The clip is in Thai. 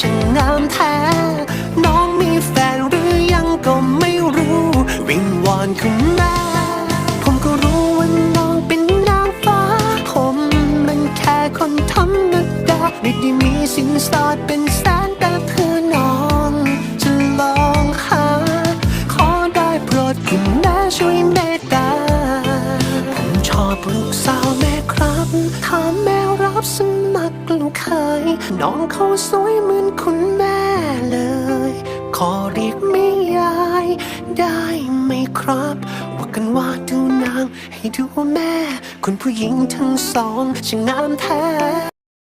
ช่างงามแท้ น้องมีแฟนหรือยังก็ไม่รู้ วิงวอนคุณแม่ผมก็รู้ว่าน้องเป็นนางฟ้า ผมมันแค่คนธรรมดาไม่ได้มีสินสอดเป็นแสนแต่เพื่อน้องจะลองหา ขอได้โปรดคุณแม่ช่วยเมตตาผมชอบลูกสาวแม่ครับถามแม่ับสมัครลูกเคยน้องเขาสวยเหมือนคุณแม่เลย ขอเรียกไม่ยาย ได้ไหมครับ ว่ากันว่าดูนางให้ดูแม่ คุณผู้หญิงทั้งสองช่างงามแท้